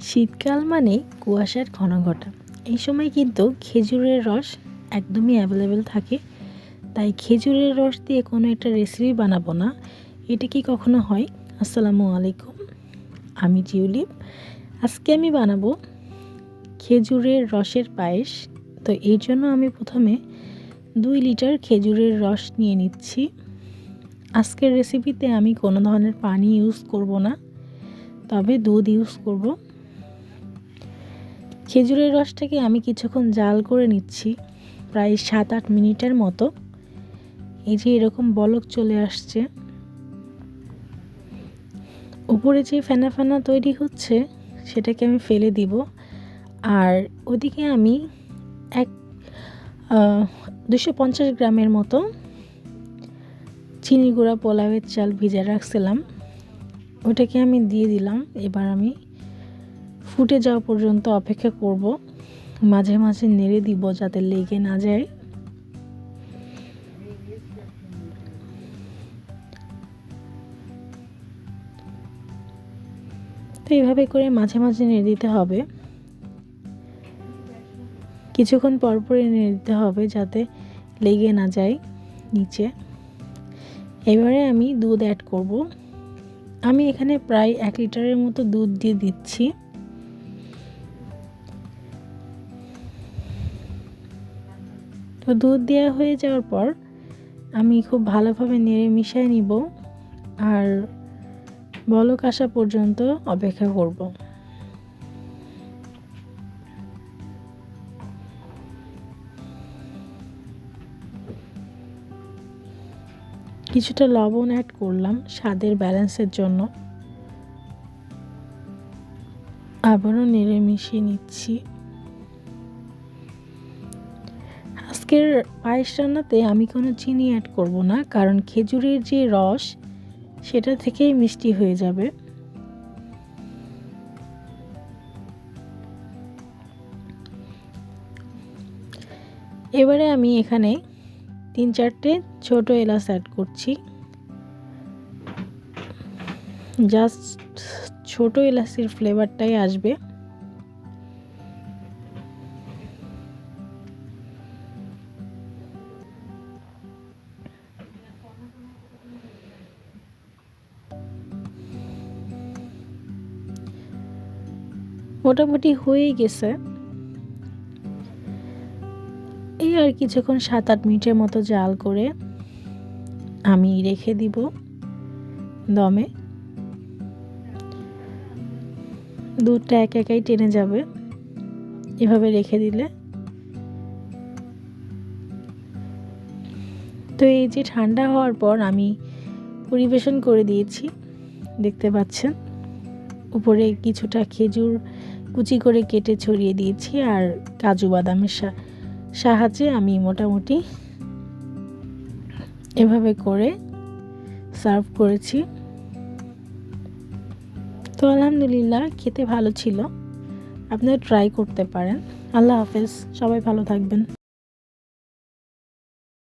শীতকাল মানে কুয়াশার ঘন ঘটা এই সময় কিন্তু খেজুরের রস একদমই অ্যাভেলেবেল থাকে। তাই খেজুরের রস দিয়ে কোনো একটা রেসিপি বানাবো না। এটা কি কখনো হয়? আসসালামু আলাইকুম, আমি জিউলিপ আজকে আমি বানাবো খেজুরের রসের পায়েস। তো এই জন্য আমি প্রথমে দুই লিটার খেজুরের রস নিয়ে নিচ্ছি। আজকের রেসিপিতে আমি কোনো ধরনের পানি ইউজ করব না। তবে দুধ ইউজ করব। খেজুরের রসটাকে আমি কিছুক্ষণ জাল করে নিচ্ছি, প্রায় সাত আট মিনিটের মতো। এই যে এরকম বলক চলে আসছে। উপরে যে ফেনা ফেনা তৈরি হচ্ছে, সেটাকে আমি ফেলে দিব। আর ওদিকে আমি এক দুশো পঞ্চাশ গ্রামের মতো চিনি গুঁড়া পোলাওয়ের চাল ভিজে রাখছিলাম। ওটাকে আমি দিয়ে দিলাম। এবার আমি ফুটে যাওয়া পর্যন্ত অপেক্ষা করব। মাঝে মাঝে নেড়ে দিব যাতে লেগে না যায়। তো এইভাবে করে মাঝে মাঝে নেড়ে দিতে হবে। কিছুক্ষণ পরপরই নেড়ে দিতে হবে যাতে লেগে না যায় নিচে। এবারে আমি দুধ অ্যাড করব। আমি এখানে প্রায় এক লিটারের মতো দুধ দিয়ে দিচ্ছি। তো দুধ দেওয়া হয়ে যাওয়ার পর আমি খুব ভালোভাবে নেড়ে মিশিয়ে নিব আর বলক আসা পর্যন্ত অপেক্ষা করব। কিছুটা লবণ অ্যাড করলাম স্বাদের ব্যালেন্সের জন্য। আবারও নেড়ে মিশিয়ে নিচ্ছি। আজকের পায়েস রান্নাতে আমি কোনো চিনি অ্যাড করব না, কারণ খেজুরের যে রস, সেটা থেকেই মিষ্টি হয়ে যাবে। এবারে আমি এখানে তিন চারটে ছোট এলাচ অ্যাড করছি। জাস্ট ছোট এলাচির ফ্লেভারটাই আসবে। মোটামুটি হয়েই গেছে। এই আর কিছুক্ষণ সাত আট মিনিটের মতো জাল করে আমি রেখে দিব দমে। দুধটা এক একাই টেনে যাবে। এভাবে রেখে দিলে। তো এই যে ঠান্ডা হওয়ার পর আমি পরিবেশন করে দিয়েছি, দেখতে পাচ্ছেন। উপরে কিছুটা খেজুর কুচি করে কেটে ছড়িয়ে দিয়েছি আর কাজু বাদামের সাহায্যে আমি মোটামুটি এভাবে করে সার্ভ করেছি। তো আলহামদুলিল্লাহ খেতে ভালো ছিল। আপনারা ট্রাই করতে পারেন। আল্লাহ হাফেজ। সবাই ভালো থাকবেন।